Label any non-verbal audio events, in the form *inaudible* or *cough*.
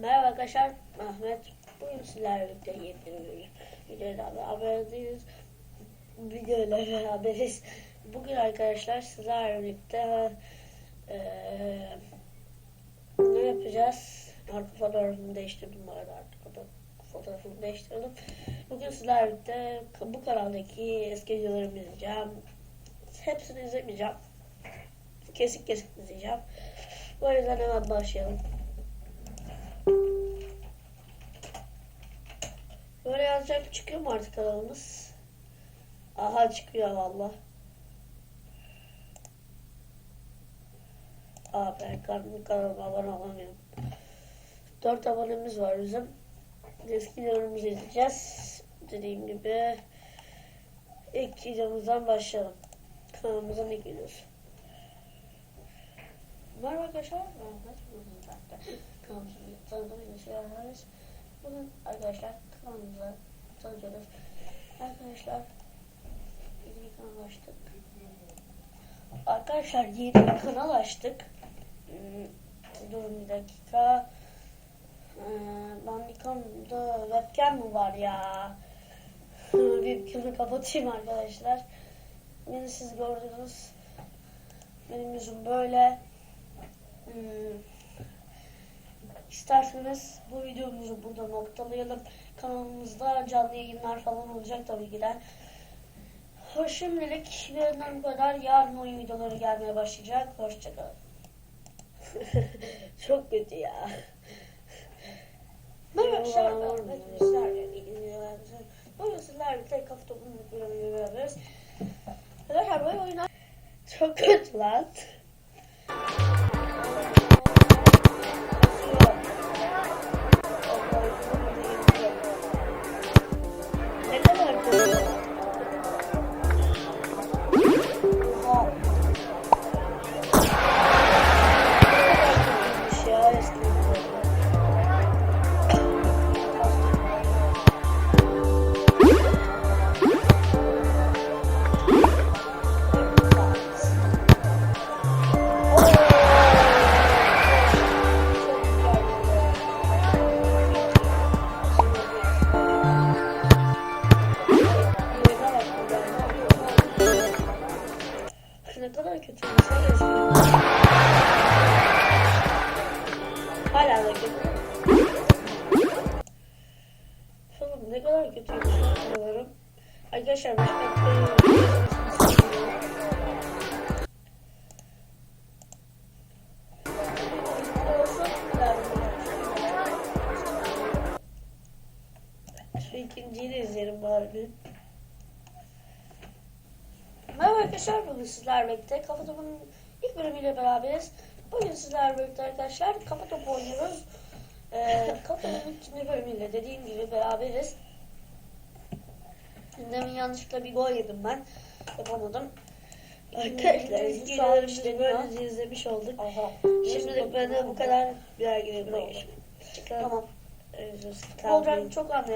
Merhaba arkadaşlar, Ahmet. Bugün sizlerle birlikte yeni bir videoyla beraberiz. Videoyla beraberiz. Bugün arkadaşlar sizlerle birlikte eee ne yapacağız? Arka fotoğrafımı değiştirdim bu arada. Arka foto- fotoğrafımı değiştirdim. Bugün sizlerle birlikte bu kanaldaki eski videolarımı izleyeceğim. Hepsini izlemeyeceğim. Kesik kesik izleyeceğim. O yüzden hemen başlayalım. Böyle yazacak çıkıyor mu artık kanalımız? Aha çıkıyor valla. Aa ben kan- kanalıma abone olamıyorum. 4 abonemiz var bizim. Eski videolarımızı izleyeceğiz. Dediğim gibi ilk videomuzdan başlayalım. Kanalımızın ilk videosu. Merhaba arkadaşlar. Ben Ahmet. Bugün kanalımızın ilk tanıtım videosu. Bugün arkadaşlar kanalımıza tanıtıyoruz. Arkadaşlar yeni kanal açtık. Arkadaşlar yeni bir kanal açtık. Hmm, Durun bir dakika. Ee, Ben Nikon'da webcam mı var ya? *laughs* Webcam'ı kapatayım arkadaşlar. Beni siz gördünüz. Benim yüzüm böyle. Hmm, İsterseniz bu videomuzu burada noktalayalım. Kanalımızda canlı yayınlar falan olacak tabii ki de. Şimdilik benden bu kadar. Yarın oyun videoları gelmeye başlayacak. Hoşçakalın. *laughs* Çok kötü ya. Merhaba. Ben sizlerle Bugün sizlerle topunu bölümünü beraberiz. Arkadaşlar böyle oyunlar çok kötü lan. Kötü yaşıyor. Hala da. Oğlum ne kadar kötü yaşıyorum. Arkadaşlar dakikayı Şu ikinciyi de izleyelim bari. Merhaba arkadaşlar, bugün sizlerle birlikte Kafa Topu'nun ilk bölümüyle beraberiz. Bugün sizlerle birlikte arkadaşlar Kafa Topu oynuyoruz. Ee, Kafa Topu'nun ikinci bölümüyle dediğim gibi beraberiz. Demin yanlışlıkla bir gol yedim ben. Yapamadım. Arkadaşlar videolarımızı böylece izlemiş olduk. Aha. Şimdilik benden bu kadar. Bir videoda görüşmek. Tamam. Tamam. Olacak çok anlayamadım.